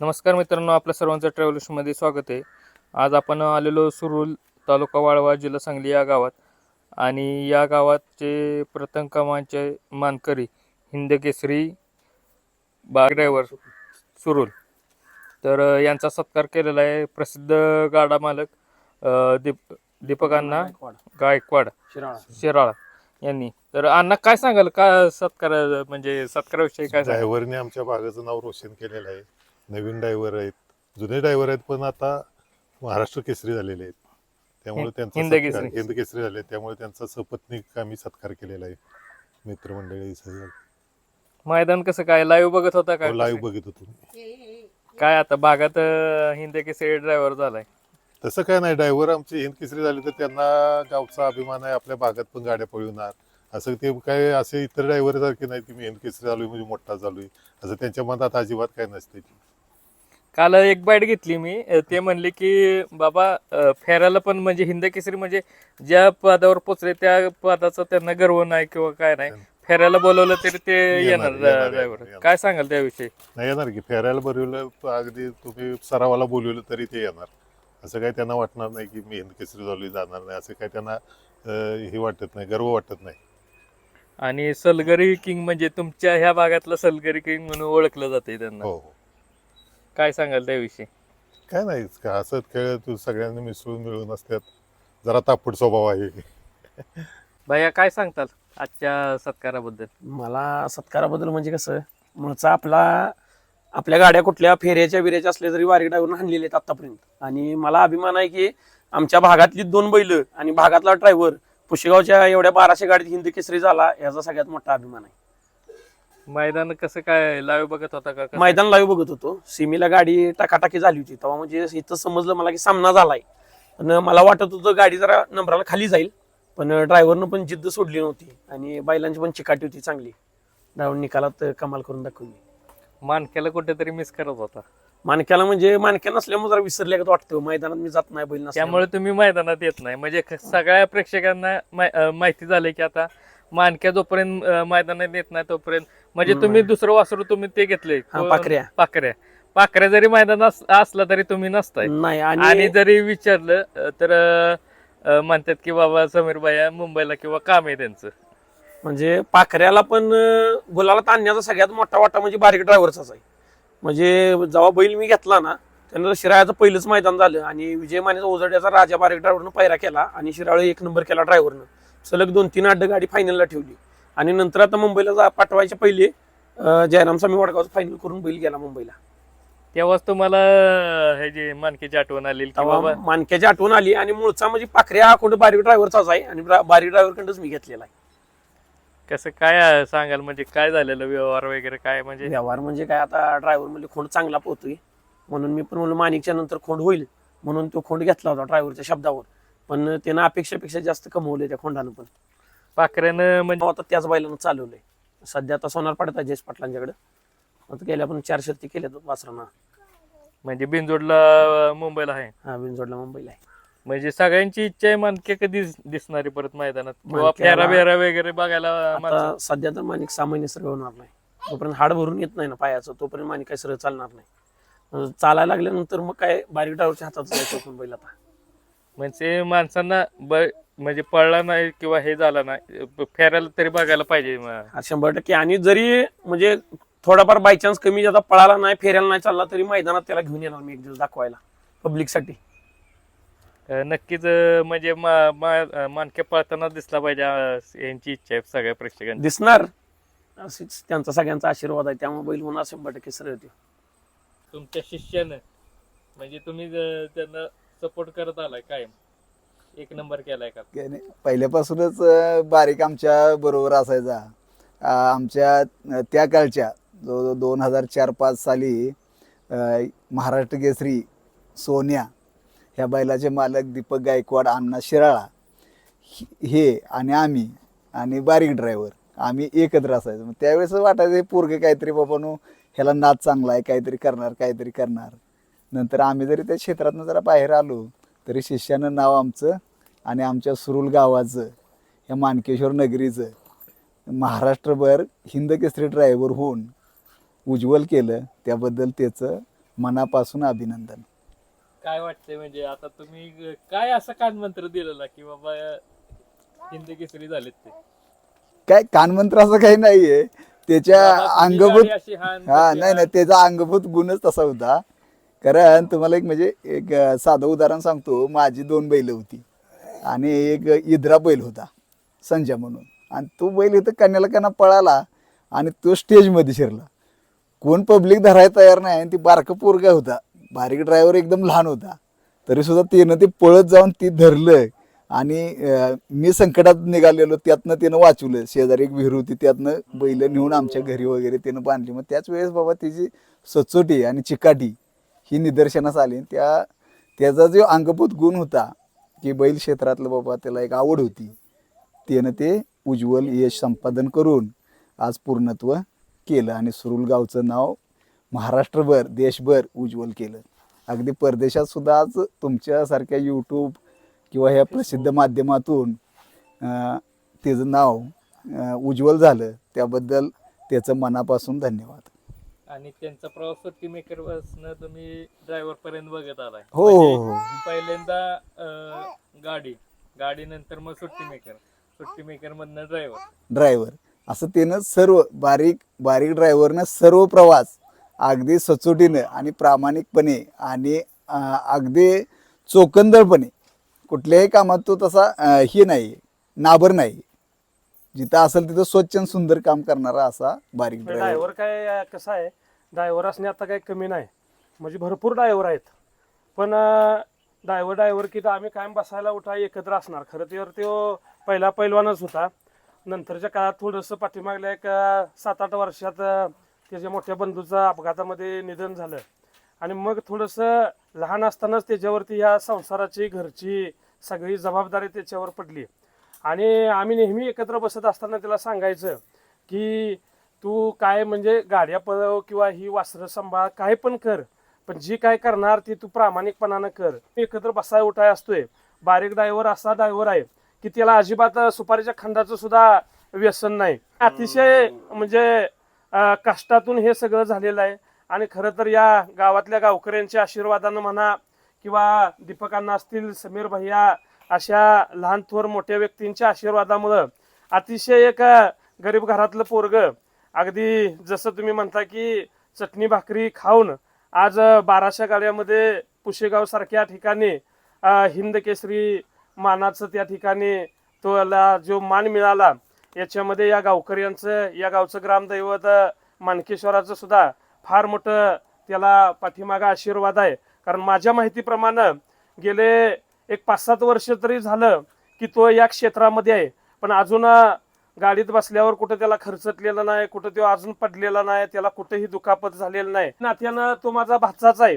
नमस्कार मित्रांनो आपल्या सर्वांचं ट्रॅव्हल्समध्ये स्वागत आहे. आज आपण आलेलो सुरुल तालुका वाळवा जिल्हा सांगली या गावात. आणि या गावाचे प्रथम क्रमांचे मानकरी हिंदकेसरी बाग ड्रायव्हर सुरुल. तर यांचा सत्कार केलेला आहे प्रसिद्ध गाडा मालक दीप दीपकांना गायकवाड शिराळा शिराळा यांनी. तर अण्णा काय सांगाल? का सत्कार म्हणजे सत्काराविषयी काय ड्रायव्हरने आमच्या भागाचं नाव रोशन केलेलं आहे. नवीन ड्रायव्हर आहेत. जुने ड्रायव्हर आहेत पण आता महाराष्ट्र केसरी झालेले आहेत. त्यामुळे हिंद- त्यांचा हिंद सत्कार- केसरी. हिंद केसरी झाले. त्यामुळे त्यांचा सपत्नीक आम्ही सत्कार केलेला आहे. मित्रमंडळी सगळं. मैदान कसं काय? लाईव्ह बघत होता काय लाईव्ह बघित होतो मी. काय आता? भागात अं, हिंद केसरी ड्रायव्हर झालाय. तसं काय नाही. ड्रायव्हर आमचे हिंद केसरी झाले तर त्यांना गावचा अभिमान आहे. आपल्या भागात पण गाड्या पळवणार. असं ते काय असे इतर ड्रायव्हर सारखे नाहीत की मी हिंद केसरी झालोय म्हणजे मोठा झालोय. असं त्यांच्या मनात अजिबात काय नसते काल एक बाईट घेतली मी. ते म्हणले की बाबा फेरायला पण म्हणजे हिंद केसरी म्हणजे ज्या पदावर पोचले त्या पदाचा त्यांना गर्व नाही किंवा काय नाही. फेरायला बोलवलं तरी ते येणार, ड्रायव्हर. काय सांगाल त्याविषयी? नाही येणार की. फेरायला बोलवलं अगदी तुम्ही सरावाला बोलवलं तरी ते येणार. असं काही त्यांना वाटणार नाही की मी हिंद केसरी झालोय जाणार नाही. असं काही त्यांना हे वाटत नाही गर्व वाटत नाही. आणि सलगरी किंग म्हणजे तुमच्या ह्या भागातलं सलगरी किंग म्हणून ओळखलं जाते त्यांना. हो हो. काय सांगाल त्याविषयी? काय नाही का हसत खेळत सगळ्यांनी मिसळून मिळून असतात जरा तापट स्वभाव आहे. भैया काय सांगताल आजच्या सत्काराबद्दल? मला सत्काराबद्दल म्हणजे कसं मुळचा आपला आपल्या गाड्या कुठल्या फेऱ्याच्या बिऱ्याच्या असल्या तरी वारी ड्रायव्हरनं हाणलेले आहेत आतापर्यंत आणि मला अभिमान आहे की आमच्या भागातली दोन बैल आणि भागातला ड्रायव्हर पुशेगावच्या एवढ्या बाराशे गाडीत हिंद केसरी झाला याचा सगळ्यात मोठा अभिमान आहे. मैदान कसं काय लाईव्ह बघत होता का? कसं? मैदान लाईव्ह बघत होतो. सीमेला गाडी टाकाटाकी झाली होती. तेव्हा म्हणजे इथं समजलं मला की सामना झालाय. पण मला वाटत होतं गाडी जरा नंबराला खाली जाईल. पण ड्रायव्हरनं पण जिद्द सोडली नव्हती. आणि बैलांची पण चिकाटी होती चांगली. ड्रायव्हर निकालात कमाल करून दाखवली. मानक्याला कुठेतरी मिस करत होता. मानक्याला म्हणजे मानक्या नसल्यामुळे जरा विसरल्यागत वाटतं. मैदानात मी जात नाही बैल त्यामुळे तुम्ही मैदानात येत नाही. म्हणजे ख- सगळ्या प्रेक्षकांना मा- अं, माहिती झालंय की आता मानक्या जोपर्यंत अं, मैदानात येत नाही तोपर्यंत म्हणजे तुम्ही दुसरं वासरू तुम्ही ते घेतले हा, पाखऱ्या. पाकऱ्या. पाकऱ्या जरी मैदानात अस- असला तरी तुम्ही नसताय. नाही आणि आणि जरी विचारलं अं, तर अं, म्हणतात की बाबा समीर भाया मुंबईला किंवा काम आहे त्यांचं. म्हणजे पाखऱ्याला पण अं, गुलाला ताणण्याचा सगळ्यात मोठा वाटा म्हणजे बारीक ड्रायव्हरचाच आहे. म्हणजे जेव्हा बैल मी घेतला ना त्यानंतर शिराळ्याचं पहिलंच मैदान झालं आणि विजय मानेचा ओझड्याचा राजा बारीक ड्रायव्हरनं पायरा केला आणि शिराळ एक नंबर केला ड्रायव्हरनं सलग दोन तीन अड्ड गाडी फायनलला ठेवली. आणि नंतर आता मुंबईला जा पाठवायच्या पहिले जयराम स्वामी वडगावचं फायनल करून बैल गेला मुंबईला. तेव्हाच तुम्हाला हे जे मानकीची आठवण आली की तेव्हा मानक्याची आठवण आली आणि मूळचा म्हणजे पाखऱ्या हा कोणतं बारीक ड्रायव्हरचाच आहे आणि ब्रा- बारीक ड्रायव्हरकडंच मी घेतलेला आहे. कसं काय सांगाल? म्हणजे काय झालेलं व्यवहार वगैरे काय? म्हणजे व्यवहार म्हणजे काय आता ड्रायव्हर म्हणजे खोंड चांगला पोहतोय. म्हणून मी पण म्हणलं माणिकच्या नंतर खोंड होईल. म्हणून तो खोंड घेतला होता ड्रायव्हरच्या शब्दावर. पण त्यानं अपेक्षापेक्षा जास्त कमवले त्या खोंडानं पण. पाखऱ्यानं म्हणजे आता त्याच बैलानं चालवलंय. सध्या आता सोनार पडत आहे जयेश पाटलांच्याकडे. आता गेल्या पण चार शर्ती केल्या वासरांना. म्हणजे बिनजोडला अं, मुंबईला आहे. हा बिनजोडला मुंबईला आहे. म्हणजे सगळ्यांची इच्छा आहे मानके कधी दिसणारी परत मैदानात. किंवा मानक्याला- फेरा बेरा वगैरे बघायला माणसं- आता सध्या तर माणिक सामान्य सरळ होणार नाही. तोपर्यंत हाड भरून येत नाही ना पायाचं तोपर्यंत माणिक काय सरळ चालणार नाही. अं, चालायला लागल्यानंतर मग काय बारीक ड्रायव्हरच्या हातात जायचं पण बैल आता. म्हणजे माणसांना ब- म्हणजे पळला नाही किंवा हे झाला नाही फेरायला तरी बघायला पाहिजे म- शंभर टक्के. आणि जरी म्हणजे थोडाफार बाय चान्स कमी जाता पळाला नाही फेरायला नाही चालला तरी मैदानात त्याला घेऊन येणार मी एक दिवस दाखवायला पब्लिकसाठी अं, नक्कीच अं, म्हणजे मा- मा- अं, मानके पळताना दिसला पाहिजे अं, यांची इच्छा आहे सगळ्या प्रेक्षकांची. दिसणार. असेच त्यांचा सगळ्यांचा आशीर्वाद आहे त्यामुळे बैल होणार शंभर टक्के सरळ ते. तुमच्या शिष्यानं म्हणजे तुम्ही ज- त्यांना सपोर्ट करत आलाय कायम. एक नंबर केलाय का? काय नाही, पहिल्यापासूनच अं, बारीक आमच्या बरोबर असायचा. अं, आमच्या त्या काळच्या जो दोन हजार चार पाच साली अं, महाराष्ट्र केसरी सोन्या ह्या बैलाचे मालक दीपक गायकवाड अण्णा शिराळा हे- हे आणि आम्ही आणि बारीक ड्रायव्हर आम्ही एकत्र असायचो. मग त्यावेळेस वाटायचं हे पोरगे काहीतरी बाबानो ह्याला नाद चांगला आहे काहीतरी करणार काहीतरी करणार. नंतर आम्ही जरी त्या क्षेत्रातनं जरा बाहेर आलो तरी शिष्यानं नाव आमचं आणि आमच्या सुरुल गावाचं या मानकेश्वर नगरीचं महाराष्ट्रभर हिंद केसरी ड्रायव्हर होऊन उज्ज्वल केलं त्याबद्दल त्याचं मनापासून अभिनंदन. काय वाटतंय म्हणजे आता तुम्ही काय असं कानमंत्र दिलेला की बाबा हिंदी केसरी झालेत ते? काय कानमंत्र असं काही नाहीये. त्याच्या अंगभूत हा नाही नाही. त्याचा अंगभूत गुणच तसा होता. कारण तुम्हाला एक म्हणजे एक साधं उदाहरण सांगतो. माझी दोन बैलं होती आणि एक इद्रा बैल होता संजय म्हणून. आणि तो बैल इथं कन्याला कन्या पळाला आणि तो स्टेजमध्ये शिरला. कोण पब्लिक धरायला तयार नाही आणि ती बारकं पोरगा होता. बारीक ड्रायव्हर एकदम लहान होता. तरीसुद्धा तिनं ते पळत जाऊन ती धरलं आणि मी संकटात निघालेलो त्यातनं तिनं वाचवलं. शेजारी एक विहीर होती त्यातनं बैल नेऊन आमच्या घरी वगैरे तिनं बांधली. मग त्याच वेळेस बाबा तिची सचोटी आणि चिकाटी ही निदर्शनास आली. त्या त्याचा जो अंगभूत गुण होता की बैल क्षेत्रातलं बाबा त्याला एक आवड होती त्यानं ते उज्ज्वल यश संपादन करून आज पूर्णत्व केलं आणि सुरुल गावचं नाव महाराष्ट्रभर देशभर उज्ज्वल केलं. अगदी परदेशात सुद्धा आज तुमच्यासारख्या यूट्यूब किंवा ह्या प्रसिद्ध माध्यमातून तिचं त्याचं नाव उज्ज्वल झालं. त्याबद्दल त्याचं मनापासून धन्यवाद. आणि त्यांचा प्रवास सुट्टी मेकरपासून तुम्ही ड्रायव्हर पर्यंत बघत आलाय. हो. हो म्हणजे हो पहिल्यांदा अं, गाडी गाडी नंतर मग सुट्टी मेकर. सुट्टी मेकर मधनं ड्रायव्हर. ड्रायव्हर. असं त्यानं सर्व बारीक बारीक ड्रायव्हरनं सर्व प्रवास अगदी सचोटीनं आणि प्रामाणिकपणे आणि अं, अगदी चोकंदळपणे कुठल्याही कामात तो तसा अं, हे नाही नाबर नाही. जिथं असेल तिथं स्वच्छ आणि सुंदर काम करणारा असा बारीक ड्रायव्हर. ड्रायव्हर काय अं, कसं आहे? ड्रायव्हर असणे आता काही कमी नाही. म्हणजे भरपूर डायव्हर आहेत. पण डायव्हर डायव्हर की तर आम्ही कायम बसायला उठा एकत्र असणार. खरं तर तो पहिला पैलवानच होता. नंतरच्या काळात थोडंसं पाठीमागल्या एक सात आठ वर्षात त्याच्या मोठ्या बंधूचं अपघातामध्ये निधन झालं. आणि मग थोडंसं लहान असतानाच त्याच्यावरती ह्या संसाराची घरची सगळी जबाबदारी त्याच्यावर पडली. आणि आम्ही नेहमी एकत्र बसत असताना त्याला सांगायचं की तू काय म्हणजे गाड्या पळव किंवा ही वासरं सांभाळ काय पण कर. पण जी काय करणार ती तू प्रामाणिकपणानं कर. एकत्र बसाय उठाय असतोय. बारीक ड्रायव्हर असा ड्रायव्हर आहे की त्याला अजिबात सुपारीच्या खंडाचं सुद्धा व्यसन नाही. अतिशय म्हणजे कष्टातून हे सगळं झालेलं आहे. आणि खरं तर या गावातल्या गावकऱ्यांच्या आशीर्वादानं म्हणा किंवा दीपकांना असतील समीर भैया अशा लहान थोर मोठ्या व्यक्तींच्या आशीर्वादामुळं अतिशय एक गरीब घरातलं पोरग अगदी जसं तुम्ही म्हणता की चटणी भाकरी खाऊन आज बाराशा गाड्यामध्ये पुशेगाव सारख्या ठिकाणी हिंद केसरी मानाचं त्या ठिकाणी तोला जो मान मिळाला याच्यामध्ये या गावकऱ्यांचं या गावचं ग्रामदैवत मानकेश्वराचं सुद्धा फार मोठं त्याला पाठीमागा आशीर्वाद आहे. कारण माझ्या माहितीप्रमाणे गेले एक पाच सात वर्ष तरी झालं की तो या क्षेत्रामध्ये आहे. पण अजून गाडीत बसल्यावर कुठं त्याला खर्चटलेला नाही कुठं तो अजून पडलेला नाही त्याला कुठेही दुखापत झालेलं नाही. नात्यानं तो माझा भाचाच आहे.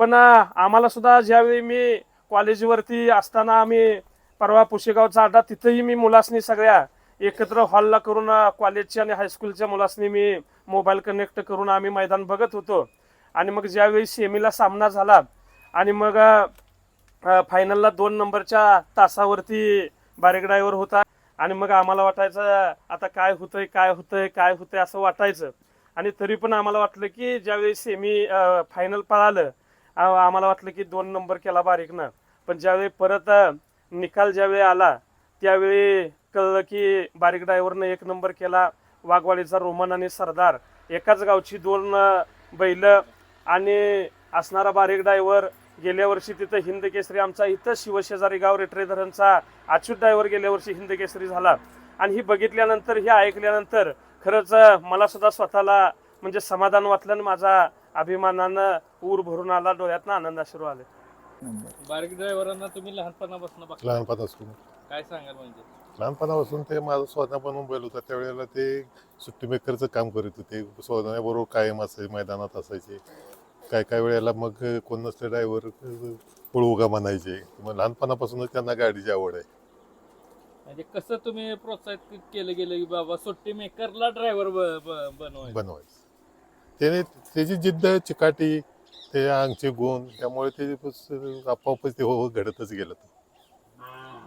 पण आम्हाला सुद्धा ज्यावेळी मी कॉलेजवरती असताना आम्ही परवा पुशेगावचा अड्डा तिथंही मी मुलासनी सगळ्या एकत्र हॉलला करून कॉलेजच्या आणि हायस्कूलच्या मुलासनी मी मोबाईल कनेक्ट करून आम्ही मैदान बघत होतो. आणि मग ज्यावेळी सेमीला सामना झाला आणि मग फायनलला दोन नंबरच्या तासावरती बारीक ड्रायव्हर होता. आणि मग आम्हाला वाटायचं आता काय होतंय काय होतंय काय होतंय असं वाटायचं. आणि तरी पण आम्हाला वाटलं की ज्यावेळी सेमी फायनल पळालं आम्हाला वाटलं की दोन नंबर केला बारीकनं पण ज्यावेळी परत निकाल ज्यावेळी आला त्यावेळी कळलं की बारीक ड्रायव्हरनं एक नंबर केला वाघवाडीचा रोमन आणि सरदार. एकाच गावची दोन बैल आणि असणारा बारीक ड्रायव्हर गेल्या वर्षी तिथं हिंद केसरी आमचा इथं शिवशेजारी गाव रेटरे धरणचा अच्युत ड्रायव्हर गेल्या वर्षी हिंद केसरी झाला. आणि ही बघितल्यानंतर ही ऐकल्यानंतर खरंच मला सुद्धा स्वतःला म्हणजे समाधान वाटलं आणि माझा अभिमानानं ऊर भरून आला डोळ्यातनं आनंद अश्रू आले. बारीक ड्रायव्हरांना तुम्ही लहानपणापासून लहानपणापासून. काय सांगाल म्हणजे? लहानपणापासून ते माझं स्वतः बनवून बैल होता. त्यावेळेला ते सुट्टी मेकरचं काम करीत होते. स्वतःबरोबर कायम असायचे मैदानात असायचे. काय काय वेळेला मग कोण नसले ड्रायव्हर पळवुगा म्हणायचे. मग लहानपणापासूनच त्यांना गाडीची आवड आहे. म्हणजे कसं तुम्ही प्रोत्साहित केलं गेलं की बाबा सुट्टी मेकरला ड्रायव्हर बनवायचं? बनवायचं. त्याने त्याची जिद्द चिकाटी ते अंगचे गुण त्यामुळे ते आपोआपच ते हो हो घडतच गेलं.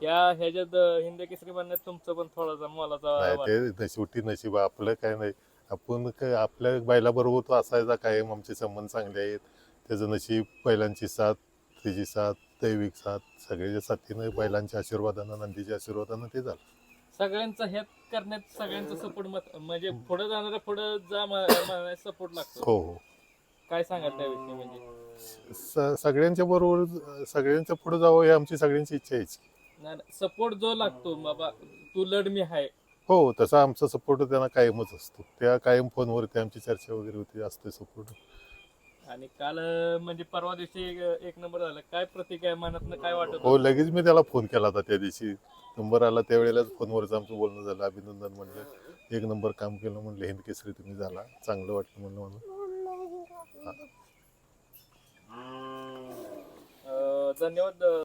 या ह्याच्यात हिंद केसरी बनण्यात तुमचं पण थोडासा मोलाचा नाही. ते शेवटी नशीब आपलं काय नाही. आपण काय आपल्या बैलाबरोबर तो असायचा कायम आमचे संबंध चांगले आहेत. त्याचं नशीब बैलांची साथ तिची साथ दैविक साथ सगळ्याच्या साथीनं बैलांच्या आशीर्वादानं नंदीच्या आशीर्वादानं ते झालं. सगळ्यांचा ह्यात करण्यात सगळ्यांचा सपोर्ट मत म्हणजे पुढे जाणारा पुढे जा सपोर्ट लागतो. हो हो. काय सांगाल त्याविषयी म्हणजे? स- सगळ्यांच्या बरोबर सगळ्यांच्या पुढे जावं ही आमची सगळ्यांची इच्छा आहे सपोर्ट जो लागतो बाबा तू लढ मी हाय. हो तसा आमचा सपोर्ट त्यांना कायमच असतो. त्या कायम फोनवरती आमची चर्चा वगैरे होती असते सपोर्ट आणि काल म्हणजे परवा दिवशी एक- एक नंबर झाला. काय प्रतिक्रिया मनात काय वाटत हो? लगेच मी त्याला फोन केला होता त्या दिवशी. नंबर आला त्यावेळेलाच फोनवरच आमचं बोलणं झालं. अभिनंदन म्हणलं एक नंबर काम केलं म्हणलं हिंद केसरी तुम्ही झाला. चांगलं वाटलं म्हणलं मला. अं, धन्यवाद